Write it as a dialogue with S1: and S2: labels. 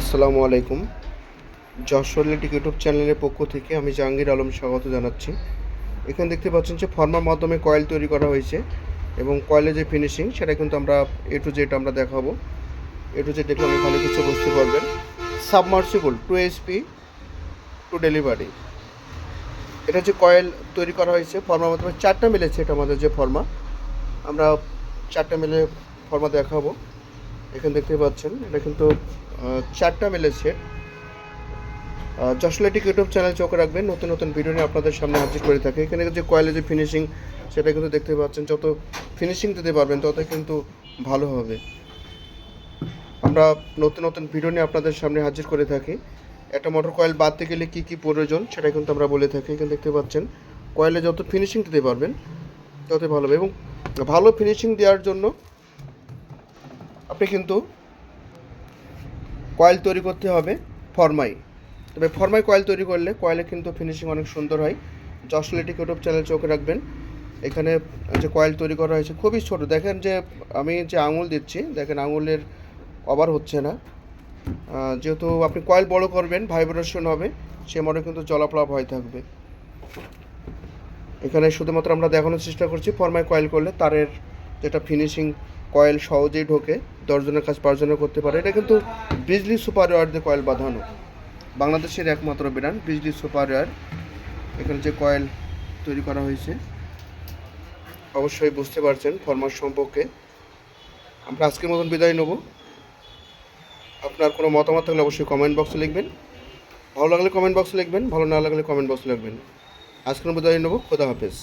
S1: আসসালামু আলাইকুম। যশোর লিটিক ইউটিউব চ্যানেলের পক্ষ থেকে আমি জাহাঙ্গীর আলম স্বাগত জানাচ্ছি। এখানে দেখতে পাচ্ছেন যে ফর্মার মাধ্যমে কয়েল তৈরি করা হয়েছে এবং কয়েলের যে ফিনিশিং সেটা কিন্তু আমরা এ টু জেড আমরা দেখাবো। এ টু জেড দেখলে ভালো কিছু বুঝতে পারবেন। Submersible two SP two delivery এটা যে কয়েল তৈরি করা হয়েছে, ফর্মার মাধ্যমে চারটা মিলেছে এটা আমাদের যে ফর্মা। আমরা চারটা মিলে ফর্মা দেখাবো। এখানে দেখতে পাচ্ছেন, এটা কিন্তু চারটা মিলেছে যশলাটিক ইউটিউব চ্যানেল চোখ রাখবেন, নতুন নতুন ভিডিও নিয়ে আপনাদের সামনে হাজির করে থাকে। এখানে যে কয়েলের যে ফিনিশিং সেটা কিন্তু দেখতে পাচ্ছেন, যত ফিনিশিং দিতে পারবেন, তত কিন্তু ভালো হবে। আমরা নতুন নতুন ভিডিও নিয়ে আপনাদের সামনে হাজির করে থাকি। একটা মোটর কয়েল বাঁধতে গেলে কী কী প্রয়োজন, সেটা কিন্তু আমরা বলে থাকি। এখানে দেখতে পাচ্ছেন কয়েলে যত ফিনিশিং দিতে পারবেন তত ভালো হবে। এবং ভালো ফিনিশিং দেওয়ার জন্য আপনি কিন্তু কয়েল তৈরি করতে হবে ফরমাই। তবে ফরমাই কয়েল তৈরি করলে কয়েলে কিন্তু ফিনিশিং অনেক সুন্দর হয়। জসলেটিক ইউটিউব চ্যানেল চোখে রাখবেন। এখানে যে কয়েল তৈরি করা হয়েছে খুবই ছোট। দেখেন যে আমি যে আঙুল দিচ্ছি, দেখেন আঙুলের কভার হচ্ছে না। যেহেতু আপনি কয়েল বড় করবেন ভাইব্রেশন হবে, সে মনে কিন্তু জলাফলা ভয় থাকবে। এখানে শুধুমাত্র আমরা দেখানোর চেষ্টা করছি, ফরমাই কয়েল করলে তারের যেটা ফিনিশিং কয়েল সহজেই ঢোকে, দশজনের কাজ পাঁচজনের করতে পারে। এটা কিন্তু বিজলি সুপার ওয়ার দিয়ে কয়েল বাঁধানো। বাংলাদেশের একমাত্র ব্র্যান্ড বিজলি সুপার ওয়ার এখানে যে কয়েল তৈরি করা হয়েছে, অবশ্যই বুঝতে পারছেন ফরমার সম্পর্কে। আমরা আজকের মতন বিদায় নেব। আপনার কোনো মতামত থাকলে অবশ্যই কমেন্ট বক্সে লিখবেন। ভালো লাগলে কমেন্ট বক্সে লিখবেন, ভালো না লাগলে কমেন্ট বক্সে লিখবেন। আজকের বিদায় নেব। খোদা হাফেজ।